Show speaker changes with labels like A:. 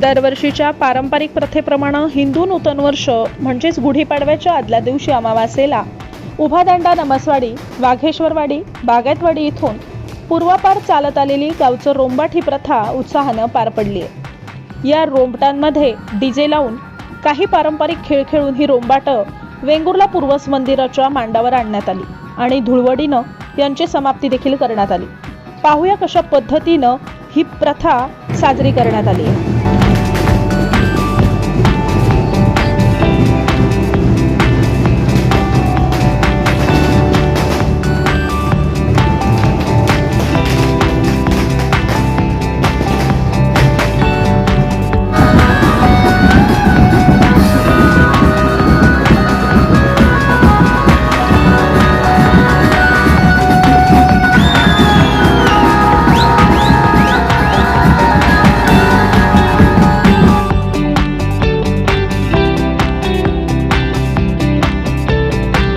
A: दरवर्षीच्या पारंपरिक प्रथेप्रमाणे हिंदू नूतन वर्ष म्हणजेच गुढीपाडव्याच्या आदल्या दिवशी अमावास्येला. उभादांडा नमसवाडी वाघेश्वरवाडी बागायतवाडी इथून पूर्वापार चालत आलेली गावचं रोंबाट ही प्रथा उत्साहानं पार पडली आहे या रोंबटांमध्ये डीजे लावून काही पारंपरिक खेळ खेळून ही रोंबाटं वेंगुर्ला पूर्वस मंदिराच्या मांडावर आणण्यात आली आणि धुळवडीनं यांची समाप्ती देखील करण्यात आली. पाहूया कशा पद्धतीनं ही प्रथा साजरी करण्यात आली आहे